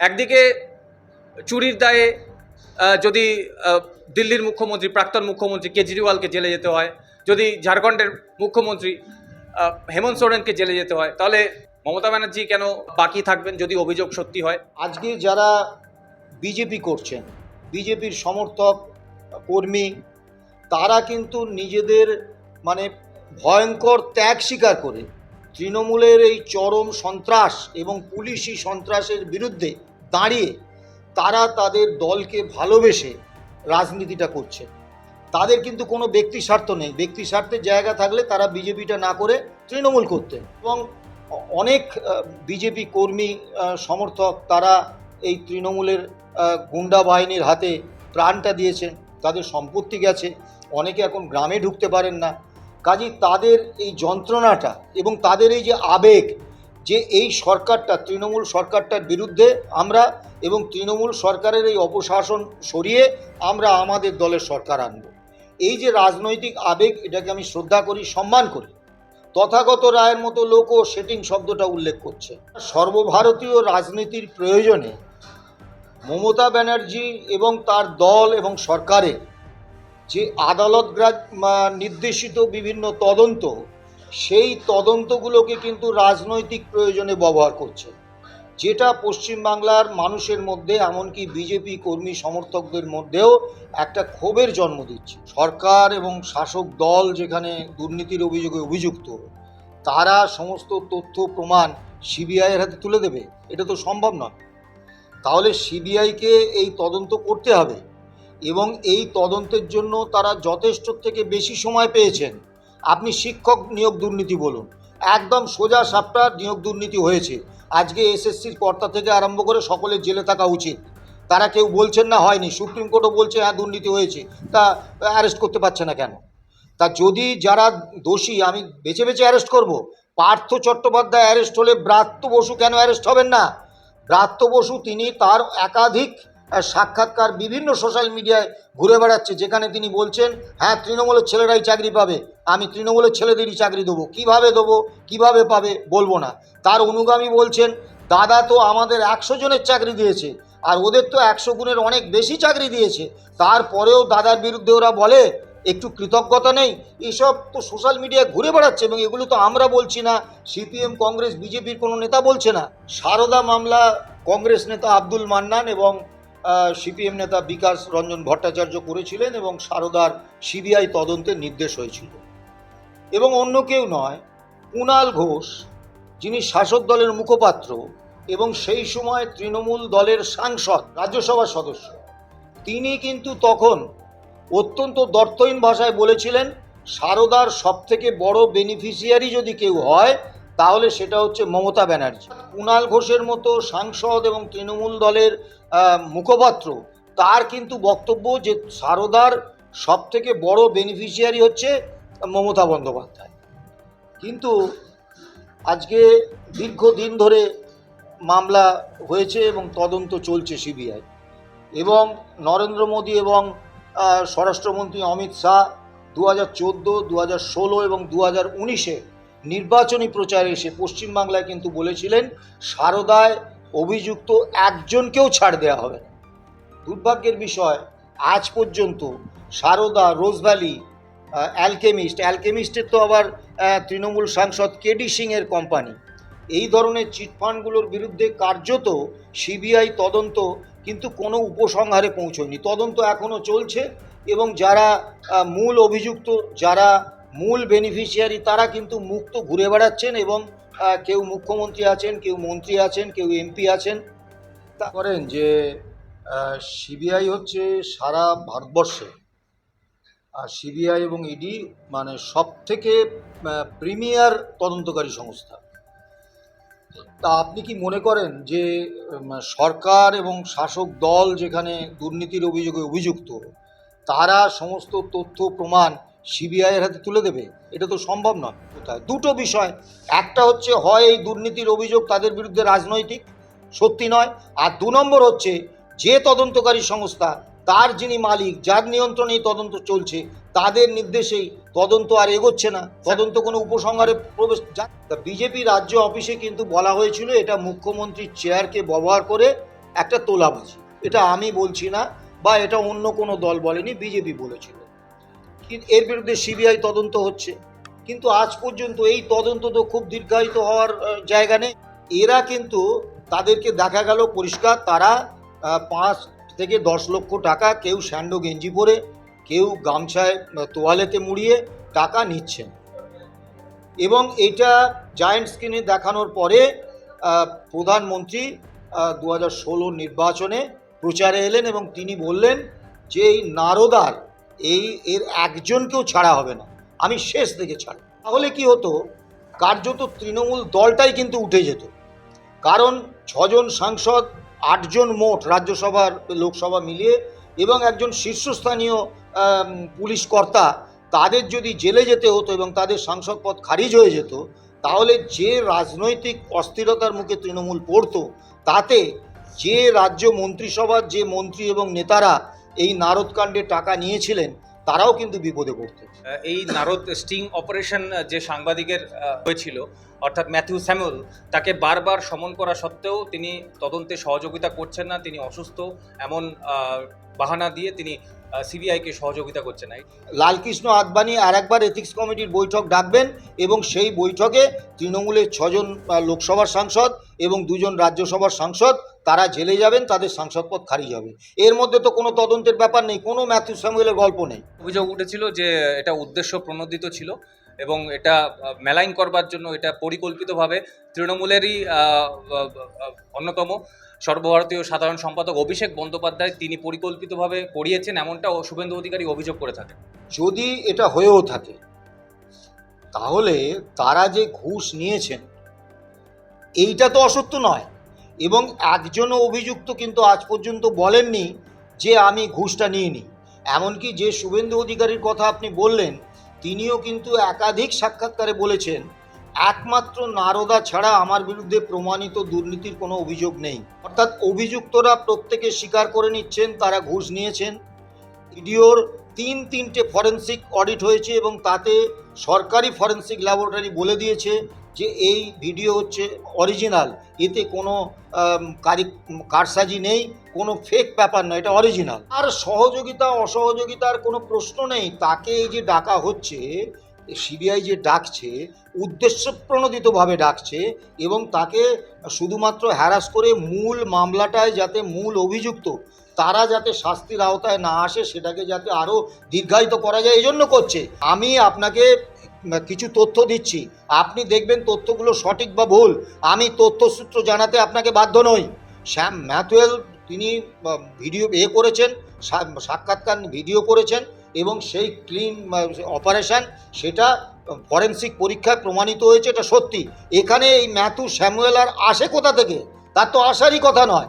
একদিকে চুরির দায়ে যদি দিল্লির মুখ্যমন্ত্রী, প্রাক্তন মুখ্যমন্ত্রী কেজরিওয়ালকে জেলে যেতে হয়, যদি ঝাড়খণ্ডের মুখ্যমন্ত্রী হেমন্ত সোরেনকে জেলে যেতে হয়, তাহলে মমতা ব্যানার্জি কেন বাকি থাকবেন যদি অভিযোগ সত্যি হয়? আজকে যারা বিজেপি করছেন, বিজেপির সমর্থক, কর্মী, তারা কিন্তু নিজেদের মানে ভয়ঙ্কর ত্যাগ স্বীকার করে। তৃণমূলের এই চরম সন্ত্রাস এবং পুলিশি সন্ত্রাসের বিরুদ্ধে দাঁড়িয়ে তারা তাদের দলকে ভালোবেসে রাজনীতিটা করছে। তাদের কিন্তু কোনো ব্যক্তি স্বার্থ নেই। ব্যক্তি স্বার্থের জায়গা থাকলে তারা বিজেপিটা না করে তৃণমূল করতেন এবং অনেক বিজেপি কর্মী সমর্থক তারা এই তৃণমূলের গুন্ডা বাহিনীর হাতে প্রাণটা দিয়েছেন। তাদের সম্পত্তি গেছে। অনেকে এখন গ্রামে ঢুকতে পারেন না। কাজেই তাদের এই যন্ত্রণাটা এবং তাদের এই যে আবেগ যে এই সরকারটা, তৃণমূল সরকারটার বিরুদ্ধে আমরা এবং তৃণমূল সরকারের এই অপশাসন সরিয়ে আমরা আমাদের দলের সরকার আনব। এই যে রাজনৈতিক আবেগ, এটাকে আমি শ্রদ্ধা করি, সম্মান করি। তথাগত রায়ের মতো লোকও সেটিং শব্দটা উল্লেখ করছে। সর্বভারতীয় রাজনীতির প্রয়োজনে মমতা ব্যানার্জি এবং তার দল এবং সরকারের যে আদালত নির্দেশিত বিভিন্ন তদন্ত সেই তদন্তগুলোকে কিন্তু রাজনৈতিক প্রয়োজনে ব্যবহার করছে। যেটা পশ্চিমবাংলার মানুষের মধ্যে, এমনকি বিজেপি কর্মী সমর্থকদের মধ্যেও একটা ক্ষোভের জন্ম দিচ্ছে। সরকার এবং শাসক দল যেখানে দুর্নীতির অভিযোগে অভিযুক্ত, তারা সমস্ত তথ্য প্রমাণ সিবিআইয়ের হাতে তুলে দেবে? এটা তো সম্ভব নয়। তাহলে সিবিআইকে এই তদন্ত করতে হবে এবং এই তদন্তের জন্য তারা যথেষ্ট থেকে বেশি সময় পেয়েছেন। আপনি শিক্ষক নিয়োগ দুর্নীতি বলুন। একদম সোজা সাপটা নিয়োগ দুর্নীতি হয়েছে। আজকে এসএসসির কর্তা থেকে আরম্ভ করে সকলের জেলে থাকা উচিত। তারা কেউ বলছেন না হয়নি, সুপ্রিম কোর্টও বলছে হ্যাঁ দুর্নীতি হয়েছে। তা অ্যারেস্ট করতে পারছে না কেন? তা যদি যারা দোষী, আমি বেছে বেছে অ্যারেস্ট করব। পার্থ চট্টোপাধ্যায় অ্যারেস্ট হলে ব্রাত্য বসু কেন অ্যারেস্ট হবেন না? ব্রাত্য বসু তিনি তার একাধিক সাক্ষাৎকার বিভিন্ন সোশ্যাল মিডিয়ায় ঘুরে বেড়াচ্ছে, যেখানে তিনি বলছেন হ্যাঁ তৃণমূলের ছেলেরাই চাকরি পাবে। আমি তৃণমূলের ছেলেদেরই চাকরি দেবো। কীভাবে দেবো? কীভাবে পাবে? বলব না। তার অনুগামী বলছেন, দাদা তো আমাদের একশো জনের চাকরি দিয়েছে, আর ওদের তো একশো গুণের অনেক বেশি চাকরি দিয়েছে। তারপরেও দাদার বিরুদ্ধে ওরা বলে, একটু কৃতজ্ঞতা নেই। এসব তো সোশ্যাল মিডিয়ায় ঘুরে বেড়াচ্ছে এবং এগুলো তো আমরা বলছি না। সিপিএম, কংগ্রেস, বিজেপির কোনো নেতা বলছে না। সারদা মামলা কংগ্রেস নেতা আব্দুল মান্নান এবং সিপিএম নেতা বিকাশ রঞ্জন ভট্টাচার্য করেছিলেন এবং সারদার সিবিআই তদন্তের নির্দেশ হয়েছিল। এবং অন্য কেউ নয় কুণাল ঘোষ, যিনি শাসক দলের মুখপাত্র এবং সেই সময় তৃণমূল দলের সাংসদ রাজ্যসভার সদস্য। তিনি কিন্তু তখন অত্যন্ত দর্থহীন ভাষায় বলেছিলেন, সারদার সবথেকে বড় বেনিফিশিয়ারি যদি কেউ হয় তাহলে সেটা হচ্ছে মমতা ব্যানার্জি। কুণাল ঘোষের মতো সাংসদ এবং তৃণমূল দলের মুখপাত্র, তার কিন্তু বক্তব্য যে সারদার সব থেকে বড় বেনিফিশিয়ারি হচ্ছে মমতা বন্দ্যোপাধ্যায়। কিন্তু আজকে দীর্ঘদিন ধরে মামলা হয়েছে এবং তদন্ত চলছে সিবিআই। এবং নরেন্দ্র মোদী এবং স্বরাষ্ট্রমন্ত্রী অমিত শাহ দু হাজার চোদ্দ দু হাজার ষোলো এবং দু হাজার উনিশে নির্বাচনী প্রচারে এসে পশ্চিমবাংলায় কিন্তু বলেছিলেন, সারদায় অভিযুক্ত একজনকেও ছাড় দেওয়া হবে না। দুর্ভাগ্যের বিষয়, আজ পর্যন্ত সারদা, রোজভ্যালি অ্যালকেমিস্ট, অ্যালকেমিস্টের তো আবার তৃণমূল সাংসদ কেডি সিংয়ের কোম্পানি। এই ধরনের চিটফান্ডগুলোর বিরুদ্ধে কার্যত সিবিআই তদন্ত কিন্তু কোনো উপসংহারে পৌঁছয়নি। তদন্ত এখনও চলছে এবং যারা মূল অভিযুক্ত, যারা মূল বেনিফিশিয়ারি তারা কিন্তু মুক্ত ঘুরে বেড়াচ্ছেন এবং কেউ মুখ্যমন্ত্রী আছেন, কেউ মন্ত্রী আছেন, কেউ এমপি আছেন। তা করেন যে সিবিআই হচ্ছে সারা ভারতবর্ষে। আর সিবিআই এবং ইডি মানে সব থেকে প্রিমিয়ার তদন্তকারী সংস্থা। তা আপনি কি মনে করেন যে সরকার এবং শাসক দল যেখানে দুর্নীতির অভিযোগে অভিযুক্ত, তারা সমস্ত তথ্য প্রমাণ সিবিআইয়ের হাতে তুলে দেবে, এটা তো সম্ভব নয়। কোথায়? দুটো বিষয়। একটা হচ্ছে, হয় এই দুর্নীতির অভিযোগ তাদের বিরুদ্ধে রাজনৈতিক, সত্যি নয়। আর দু নম্বর হচ্ছে, যে তদন্তকারী সংস্থা, তার যিনি মালিক, যার নিয়ন্ত্রণে তদন্ত চলছে, তাদের নির্দেশেই তদন্ত আর এগোচ্ছে না। তদন্ত কোনো উপসংহারে প্রবেশ বিজেপি রাজ্য অফিসে কিন্তু বলা হয়েছিল, এটা মুখ্যমন্ত্রীর চেয়ারকে ব্যবহার করে একটা তোলাবাজি। এটা আমি বলছি না, বা এটা অন্য কোনো দল বলেনি, বিজেপি বলেছিল। এর বিরুদ্ধে সিবিআই তদন্ত হচ্ছে। কিন্তু আজ পর্যন্ত এই তদন্ত তো খুব দীর্ঘায়িত হওয়ার জায়গা নেই। এরা কিন্তু তাদেরকে দেখা গেল পরিষ্কার, তারা পাঁচ থেকে দশ লক্ষ টাকা কেউ স্যান্ডো গেঞ্জি পরে, কেউ গামছায় তোয়ালেতে মুড়িয়ে টাকা নিচ্ছেন। এবং এটা জায়েন্ট স্ক্রিনে দেখানোর পরে প্রধানমন্ত্রী দু হাজার নির্বাচনে প্রচারে এলেন এবং তিনি বললেন যে এই নারদার এই, এর একজনকেও ছাড়া হবে না। আমি শেষ থেকে ছাড় তাহলে কি হতো? কার্যত তৃণমূল দলটাই কিন্তু উঠে যেত। কারণ ছজন সাংসদ, আটজন মোট রাজ্যসভার, লোকসভা মিলিয়ে এবং একজন শীর্ষস্থানীয় পুলিশ কর্তা, তাদের যদি জেলে যেতে হতো এবং তাদের সাংসদ পদ খারিজ হয়ে যেত, তাহলে যে রাজনৈতিক অস্থিরতার মুখে তৃণমূল পড়তো, তাতে যে রাজ্য মন্ত্রিসভার যে মন্ত্রী এবং নেতারা এই নারদকাণ্ডে টাকা নিয়েছিলেন তারাও কিন্তু বিপদে পড়তো। এই নারদ স্টিং অপারেশন যে সাংবাদিকের হয়েছিল অর্থাৎ ম্যাথিউ স্যামুয়েল তাকে বারবার সমন করা সত্ত্বেও তিনি তদন্তে সহযোগিতা করছেন না তিনি অসুস্থ এমন বাহানা দিয়ে তিনি সিবিআইকে সহযোগিতা করছেন না। লালকৃষ্ণ আদবানি আর একবার এথিক্স কমিটির বৈঠক ডাকবেন এবং সেই বৈঠকে তৃণমূলের ছজন লোকসভার সাংসদ এবং দুজন রাজ্যসভার সাংসদ তারা জেলে যাবেন তাদের সাংসদ পদ খারিজ হবে। এর মধ্যে তো কোনো তদন্তের ব্যাপার নেই কোনো ম্যাথিউ স্যামুয়েলের গল্প নেই। অভিযোগ উঠেছিল যে এটা উদ্দেশ্য প্রণোদিত ছিল এবং এটা মেলাইন করবার জন্য এটা পরিকল্পিতভাবে তৃণমূলেরই অন্যতম সর্বভারতীয় সাধারণ সম্পাদক অভিষেক বন্দ্যোপাধ্যায় তিনি পরিকল্পিতভাবে করিয়েছেন এমনটা শুভেন্দু অধিকারী অভিযোগ করে থাকেন। যদি এটা হয়েও থাকে তাহলে তারা যে ঘুষ নিয়েছেন এইটা তো অসত্য নয়। এবং একজনও অভিযুক্ত কিন্তু আজ পর্যন্ত বলেননি যে আমি ঘুষটা নিইনি। এমনকি যে শুভেন্দু অধিকারীর কথা আপনি বললেন, তিনিও কিন্তু একাধিক সাক্ষাৎকারে বলেছেন, একমাত্র নারদা ছাড়া আমার বিরুদ্ধে প্রমাণিত দুর্নীতির কোনো অভিযোগ নেই। অর্থাৎ অভিযুক্তরা প্রত্যেকে স্বীকার করে নিচ্ছেন, তারা ঘুষ নিয়েছেন। ভিডিওর তিন তিনটে ফরেন্সিক অডিট হয়েছে এবং তাতে সরকারি ফরেন্সিক ল্যাবরেটরি বলে দিয়েছে যে এই ভিডিও হচ্ছে অরিজিনাল, এতে কোনো কারি, কারসাজি নেই, কোনো ফেক ব্যাপার নয়, এটা অরিজিনাল। আর সহযোগিতা, অসহযোগিতার কোনো প্রশ্ন নেই, তাকে এই যে ডাকা হচ্ছে সিবিআই যে ডাকছে উদ্দেশ্য প্রণোদিতভাবে ডাকছে, এবং তাকে শুধুমাত্র হ্যারাস করে মূল মামলাটায় যাতে মূল অভিযুক্ত, তারা যাতে শাস্তির আওতায় না আসে, সেটাকে যাতে আরও দীর্ঘায়িত করা যায়, এই জন্য করছে। আমি আপনাকে কিছু তথ্য দিচ্ছি। আপনি দেখবেন তথ্যগুলো সঠিক বা ভুল। আমি তথ্যসূত্র জানাতে আপনাকে বাধ্য নই। শ্যাম ম্যাথুয়েল, তিনি ভিডিও এ করেছেন সাক্ষাৎকার, ভিডিও করেছেন এবং সেই ক্লিন অপারেশন, সেটা ফরেন্সিক পরীক্ষায় প্রমাণিত হয়েছে, এটা সত্যি। এখানে এই ম্যাথু, স্যামুয়েল আর আসে কোথা থেকে? তার তো আসারই কথা নয়।